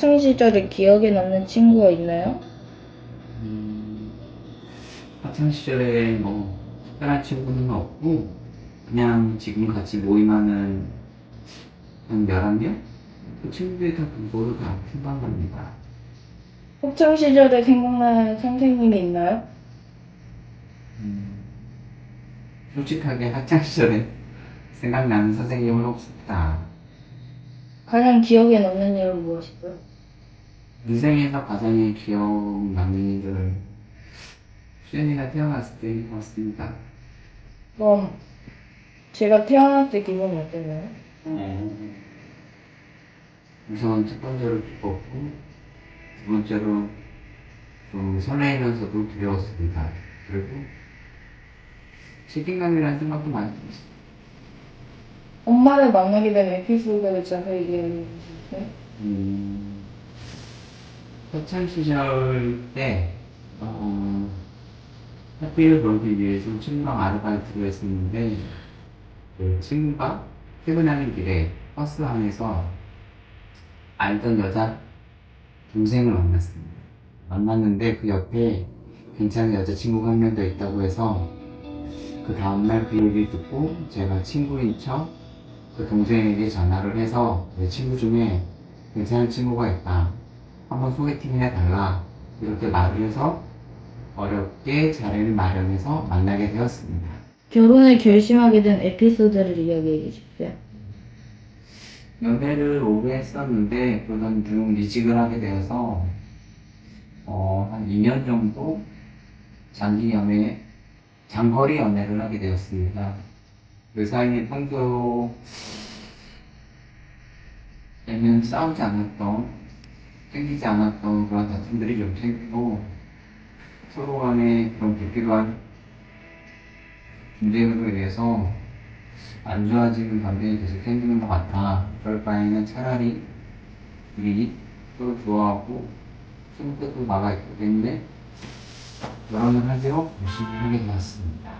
학창 시절에 기억에 남는 친구가 있나요? 음, 학창 시절에 뭐 특별한 친구는 없고 그냥 지금 같이 모임하는 한 11명? 그 친구들이 다 공부를 다 생각납니다. 학창 시절에 생각나는 선생님이 있나요? 음, 솔직하게 학창 시절에 생각나는 선생님은 없습니다. 가장 기억에 남는 일은 무엇이고요? 인생에서 가장 남는 일을 수연이가 태어났을 것 같습니다. 그럼 제가 태어날 때 기분이 어땠나요? 우선 첫 번째로 기뻤고 두 번째로 좀 설레이면서도 두려웠습니다. 그리고 책임감이라는 생각도 많이 들었어요. 엄마를 만나게 된 에피소드를 자세히 얘기해 주세요. 음, 학창 시절 때 어, 학비를 벌기 위해서 친구랑 아르바이트를 했었는데 그 친구가 퇴근하는 길에 버스 안에서 알던 여자 동생을 만났습니다. 만났는데 그 옆에 괜찮은 여자친구가 한 명 더 있다고 해서 그 다음날 그 얘기를 듣고 제가 친구인 척 그 동생에게 전화를 해서 내 친구 중에 괜찮은 친구가 있다. 한번 소개팅 해달라. 이렇게 말을 해서 어렵게 자리를 마련해서 만나게 되었습니다. 결혼을 결심하게 된 에피소드를 이야기해 주십시오. 연애를 오래 했었는데 그러던 중 이직을 하게 되어서 어, 한 2년 정도 장기 연애, 장거리 연애를 하게 되었습니다. 그 사이에 평소에는 싸우지 않았던, 생기지 않았던 그런 다툼들이 좀 생기고 서로 간에 그런 불필요한 분쟁으로 인해서 안 좋아지는 관계가 계속 생기는 것 같아. 그럴 바에는 차라리 우리 서로 좋아하고 손끝도 나가 있기 때문에 결혼을 하기로 결심을 하게 되었습니다.